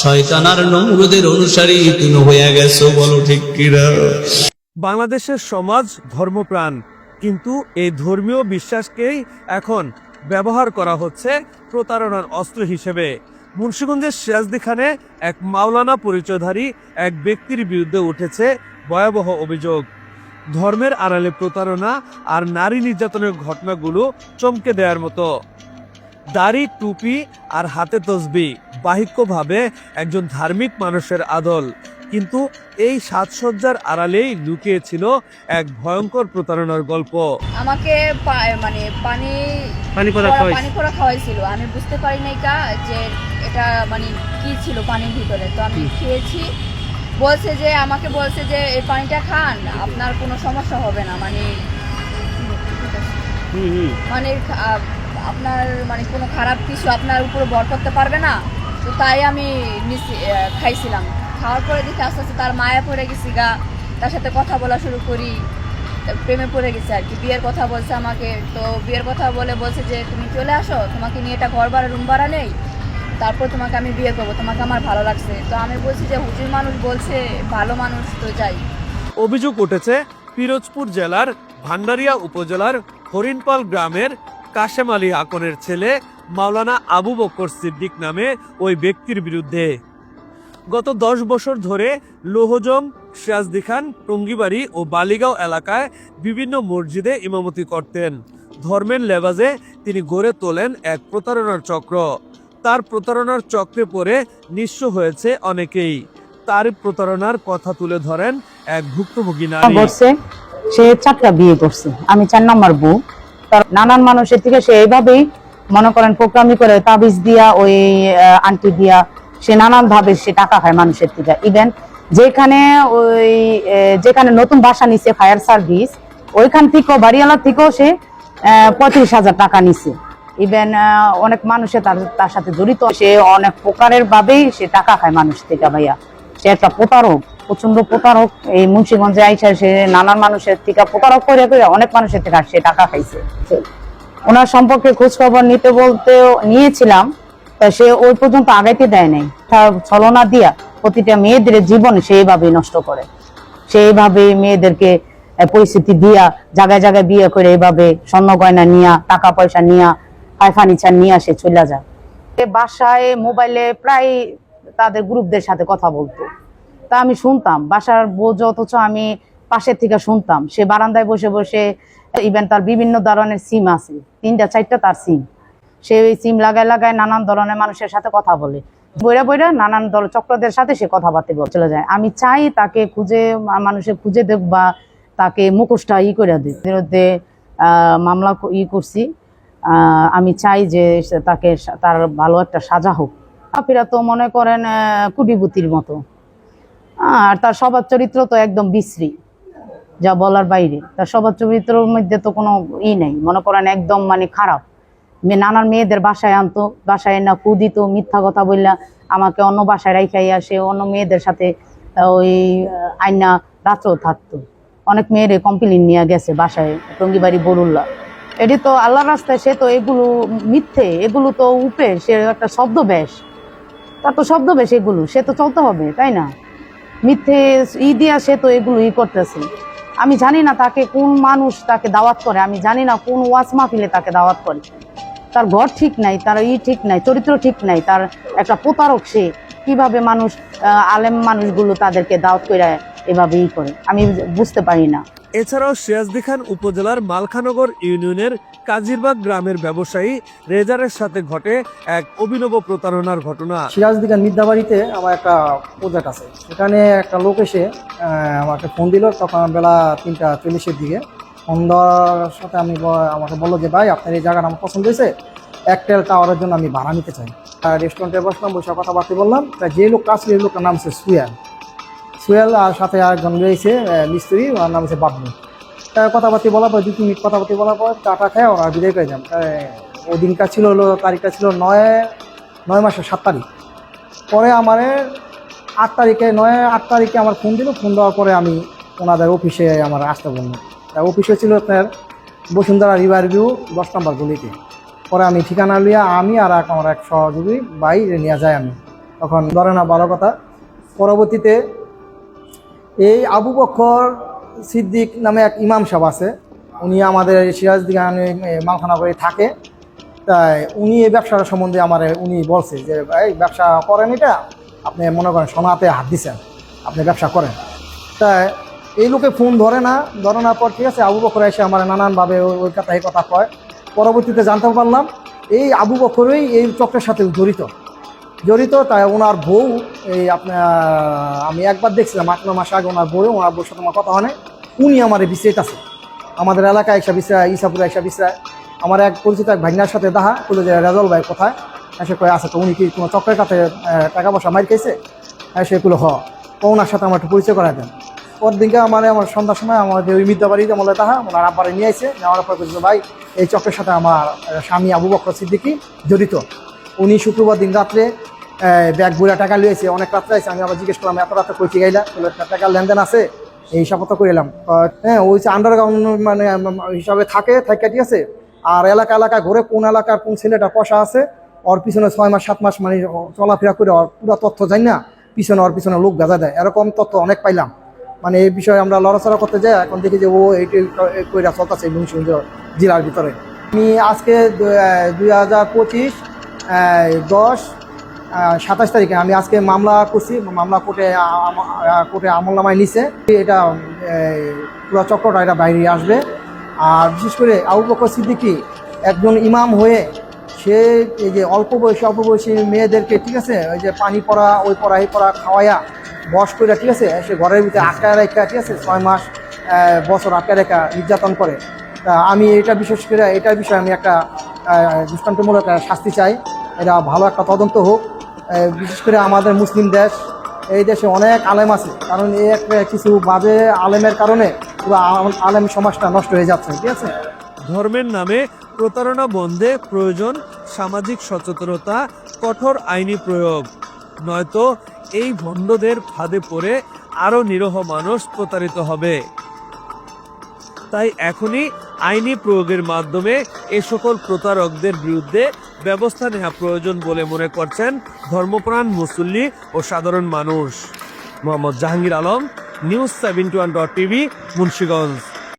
শয়তানার নমরুদের অনুসারী তুমি হয়ে গেছো, বলো ঠিক কিরা বাংলাদেশের সমাজ ধর্মপ্রাণ, কিন্তু এই ধর্মীয় বিশ্বাসকেই এখন ব্যবহার করা হচ্ছে প্রতারণার অস্ত্র হিসেবে। মুন্সিগঞ্জের সিরাজদি খানে এক মাওলানা পরিচয়ধারী এক ব্যক্তির বিরুদ্ধে উঠেছে ভয়াবহ অভিযোগ। ধর্মের আড়ালে প্রতারণা আর নারী নির্যাতনের ঘটনাগুলো চমকে দেওয়ার মতো। দাড়ি, টুপি আর হাতে তসবি। বাহিক্যভাবে একজন ধার্মিক মানুষের আদল। কিন্তু এই সাজসজ্জার আড়ালেই লুকিয়েছিল এক ভয়ঙ্কর প্রতারণার গল্প। আমাকে মানে পানি পানি পড়া পড়া- পানি পড়া খাওয়াইছিল। আমি বুঝতে পারি নাই কা যে এটা মানে কি ছিল পানির ভিতরে। তো আমি খেয়েছি। বলছে যে আমাকে বলছে যে এই পানিটা খান আপনার কোনো সমস্যা হবে না। মানে মানে আপনার মানে কোনো খারাপ কিছু আপনার উপরে বর করতে পারবে না? তো তাই আমি খাইছিলাম। খাওয়ার পরে দেখি আস্তে আস্তে তার মায়া পড়ে গেছি গা, তার সাথে কথা বলা শুরু করি। প্রেমে পড়ে গেছে আর কি, বিয়ের কথা বলছে আমাকে। তো বিয়ের কথা বলে বলছে যে, তুমি চলে আসো, তোমাকে নিয়ে এটা ঘর ভাড়া রুম ভাড়া নেই। তারপর তোমাকে আমি বিয়ে করব, তোমাকে আমার ভালো লাগছে। তো আমি বলছি যে, হুজুর মানুষ বলছে, ভালো মানুষ তো যাই। অভিযোগ উঠেছে, পিরোজপুর জেলার ভান্ডারিয়া উপজেলার হরিণপাল গ্রামের কাশেম আলী আকনের ছেলে মাওলানা আবু বকর সিদ্দিক নামে ওই ব্যক্তির বিরুদ্ধে। গত দশ বছর ধরে লোহজং সিরাজদি খান টঙ্গিবাড়ি ও বালিগাঁও এলাকায় বিভিন্ন মসজিদে ইমামতি করতেন। ধর্মের লেবাজে তিনি গড়ে তোলেন এক প্রতারণার চক্র। তার প্রতারণার চক্রে পড়ে নিঃস্ব হয়েছে অনেকেই। তার প্রতারণার কথা তুলে ধরেন এক ভুক্তভোগী নারী। সে চারটা বিয়ে করছে। আমি চার নম্বর বউ। তার নানান মানুষের থেকে সে এইভাবেই মনে করেন প্রোগ্রামি করে তাবিজ দিয়া, ওই আন্টি দিয়া, সে নানান ভাবে সে টাকা খায় মানুষের থেকে। ইভেন যেখানে ওই যেখানে নতুন বাসা নিছে ফায়ার সার্ভিস ওইখান থেকেও, বাড়িওয়ালা থেকেও সে পঁয়ত্রিশ হাজার টাকা নিছে। ইভেন অনেক মানুষে তার তার সাথে জড়িত। সে অনেক প্রকারের ভাবেই সে টাকা খায় মানুষ থেকে ভাইয়া। সে একটা প্রতারক প্রচণ্ড প্রতারক। এই মুন্সিগঞ্জে আইসা সে নানান মানুষের থেকে প্রতারক করে করে অনেক মানুষের থেকে সে টাকা খাইছে। ওনার সম্পর্কে খোঁজ খবর নিতে বলতে নিয়েছিলাম, তা সে ওই পর্যন্ত আগাইতে দেয় নাই। তার ছলনা দিয়া প্রতিটা মেয়েদের জীবন সেইভাবে নষ্ট করে। সেইভাবে মেয়েদেরকে পরিস্থিতি দিয়া জায়গায় জায়গায় বিয়ে করে এইভাবে স্বর্ণ গয়না নিয়া, টাকা পয়সা নিয়া হাই ফার্নিচার নিয়ে আসে চলে যায়। বাসায়, মোবাইলে প্রায় তাদের গ্রুপদের সাথে কথা বলতো। তা আমি শুনতাম, বাসার বোঝ অথচ আমি পাশের থেকে শুনতাম। সে বারান্দায় বসে বসে ইভেন তার বিভিন্ন ধরনের সিম আছে। তিনটা চারটা তার সিম সে ওই সিম লাগায় লাগায় নানান ধরনের মানুষের সাথে কথা বলে। বইরা বইরা নানান দল চক্রদের সাথে সে কথাবার্তা বলে। চলে যায়। আমি চাই তাকে খুঁজে মানুষের খুঁজে দেখ বা তাকে মুখোশটা ই করে দিই বিরুদ্ধে মামলা ই করছি। আমি চাই যে তাকে তার ভালো একটা সাজা হোক। আপিরা তো মনে করেন আহ, কুটিপুতির মতো। আর তার স্বভাব চরিত্র তো একদম বিশ্রী। যা বলার বাইরে। তার সবার চরিত্রের মধ্যে তো কোনো ই নেই। মনে করেন একদম মানে খারাপ। নানান মেয়েদের বাসায় আনতো, বাসায় না কুদিত মিথ্যা কথা বললা আমাকে অন্য বাসায় রাইখাই আসে, অন্য মেয়েদের সাথে ওই আইনা রাত্রেও থাকতো। অনেক মেয়েরে কমপ্লেন নিয়ে গেছে বাসায়, টঙ্গিবাড়ি, বরুল্লা। এটি তো আল্লাহ রাস্তায় সে তো এগুলো মিথ্যে, এগুলো তো উপে, সে একটা শব্দ ব্যাস তার তো শব্দ বেশ এগুলো, সে তো চলতে হবে, তাই না? মিথ্যে ই দিয়া সে তো এগুলো ই করতেছে। আমি জানি না তাকে কোন মানুষ তাকে দাওয়াত করে, আমি জানি না কোন ওয়াজ মাহফিলে তাকে দাওয়াত করে। তার ঘর ঠিক নাই, তার ই ঠিক নাই, চরিত্র ঠিক নাই, তার একটা প্রতারক সে। কীভাবে মানুষ আলেম মানুষগুলো তাদেরকে দাওয়াত করে এভাবেই করে? আমি বুঝতে পারি না। এছাড়াও সিরাজদি খান উপজেলার মালখানগর ইউনিয়নের কাজিরবাগ গ্রামের ব্যবসায়ী রেজারের সাথে ঘটে এক অভিনব প্রতারণার ঘটনা। সিরাজদিঘার মিদ্যাবাড়িতে আমার একটা প্রজেক্ট আছে। সেখানে একটা লোক এসে আমাকে ফোন দিল তখন বেলা তিনটা চল্লিশের দিকে। ফোন দেওয়ার সাথে আমি আমাকে বলল যে ভাই আপনার এই জায়গাটা আমার পছন্দ হয়েছে। একটেল টাওয়ারের জন্য আমি ভাড়া নিতে চাই। রেস্টুরেন্টে বসলাম বসে কথাবার্তা বললাম। যে লোক ছিল, এই লোকটার নাম হচ্ছে সুয়াল সুয়াল আর সাথে আরেকজন রয়েছে মিস্ত্রি ওর নাম হচ্ছে বাবলু। কথাবার্তা বলার পর দু তিন মিনিট কথাবার্তা বলার পর টাটা খেয়ে, ওরা বিদায় করে যান। ওই দিনকার ছিল হলো, তারিখটা ছিল নয় নয় মাসের সাত তারিখ। পরে আমার আট তারিখে, নয়, আট তারিখে আমার ফোন দিল, ফোন দেওয়ার পরে আমি ওনাদের অফিসে আমার আসতে বললাম। তা অফিসে ছিল আপনার বসুন্ধরা রিভার ভিউ, দশ নম্বর গলিতে। পরে আমি ঠিকানা লিয়া আমি আর এক আমার এক সহযোগী ভাই নিয়ে যাই আমি। তখন ধরে না ভালো কথা। পরবর্তীতে এই আবু বক্কর সিদ্দিক নামে এক ইমাম সাহেব আছে। উনি আমাদের সিরাজ দিগানে মালখানা করে থাকে। তাই উনি এই ব্যবসার সম্বন্ধে আমার, উনি বলছে যে, এই ব্যবসা করেন এটা? আপনি মনে করেন সোনাতে হাত দিছেন। আপনি ব্যবসা করেন। তাই এই লোকে ফোন ধরে না ধরে না পর ঠিক আছে, আবু বকর এসে আমার নানানভাবে ওই কথা এই কথা কয়। পরবর্তীতে জানতে পারলাম, এই আবু বকরই এই চক্রের সাথে জড়িত। জড়িত, তাই ওনার বউ, এই আপনার আমি একবার দেখছিলাম, আট ন মাস আগে ওনার বউ, ওনার বউর সাথে আমার কথা হয় উনি আমার আছে। আমাদের এলাকায় এসা বিশ্রায় ইসাপুরে এসা বিশ্রায় আমার এক পরিচিত এক ভাইনার সাথে দেখা বলল যে, রেজল ভাই, কোথায়? এসে কয়ে, আছে তো। উনি কি কোনো চক্রের কাছে টাকা পয়সা মার খেয়েছে এসে এগুলো হ। ওনার সাথে আমার একটু পরিচয় করাই দেন। পর দিনকে আমার আমার সন্ধ্যার সময় আমাদের ওই মিদ্যাবাড়িতে আমলে তাহা ওনার আব্বারে নিয়ে আসে নেওয়ার পর বলছিল ভাই, এই চক্রের সাথে আমার স্বামী আবু বকর সিদ্দিকি জড়িত। উনি শুক্রবার দিন রাত্রে ব্যাগ বুড়া টাকা লিয়েছে অনেক রাত্রে আছে আমি আবার জিজ্ঞেস করলাম, এত রাত্রে কই গাইলা টাকার লেনদেন আছে, এই হিসাব তো করে এলাম হ্যাঁ ওই যে আন্ডারগ্রাউন্ড মানে হিসাবে থাকে থাকে, ঠিক আছে? আর এলাকা এলাকা ঘুরে কোন এলাকার কোন ছেলেটা পয়সা আছে, ওর পিছনে ছয় মাস, সাত মাস মানে চলাফেরা করে ওর পুরো তথ্য জানি না, পিছনে ওর পিছনে লোক গাজা দেয়। এরকম তথ্য অনেক পাইলাম। মানে এই বিষয়ে আমরা লড়াচড়া করতে যাই, এখন দেখি যে ও এইটি কইরা চলতেছে মুন্সিগঞ্জ জেলার ভিতরে। আমি আজকে দুই হাজার পঁচিশ দশ সাতাশ তারিখে। আমি আজকে মামলা করছি, মামলা কোর্টে কোর্টে আমল নামায় নিছে। এটা পুরো চক্রটা এটা বাইরে আসবে। আর বিশেষ করে আবু বকর সিদ্দিকি একজন ইমাম হয়ে সে এই যে অল্প বয়সী অল্প বয়সী মেয়েদেরকে, ঠিক আছে, ওই যে পানি পড়া, ওই পড়া, এই পড়া খাওয়াইয়া বস করে ঠিক আছে, সে ঘরের ভিতরে আটকায় রেখা ঠিক আছে, ছয় মাস বছর আটকায় রেখা নির্যাতন করে। তা আমি এটা বিশেষ করে এটার বিষয়ে আমি একটা দৃষ্টান্তমূলক শাস্তি চাই। এটা ভালো একটা তদন্ত হোক। বিশেষ করে আমাদের মুসলিম দেশ, এই দেশে অনেক আলেম আছে। কারণ এই একটা কিছু বাজে আলেমের কারণে পুরো আলেম সমাজটা নষ্ট হয়ে যাচ্ছে, ঠিক আছে? ধর্মের নামে প্রতারণা বন্ধে প্রয়োজন সামাজিক সচেতনতা, কঠোর আইনি প্রয়োগ। নয়তো এই ভণ্ডদের ফাঁদে পড়ে আরও নিরহ মানুষ প্রতারিত হবে। তাই এখনই আইনি প্রয়োগের মাধ্যমে এ সকল প্রতারকদের বিরুদ্ধে ব্যবস্থা নেওয়া প্রয়োজন বলে মনে করছেন ধর্মপ্রাণ মুসল্লি ও সাধারণ মানুষ। Mohammad Jahangir Alam, news seven two one dot TV, Munshiganj.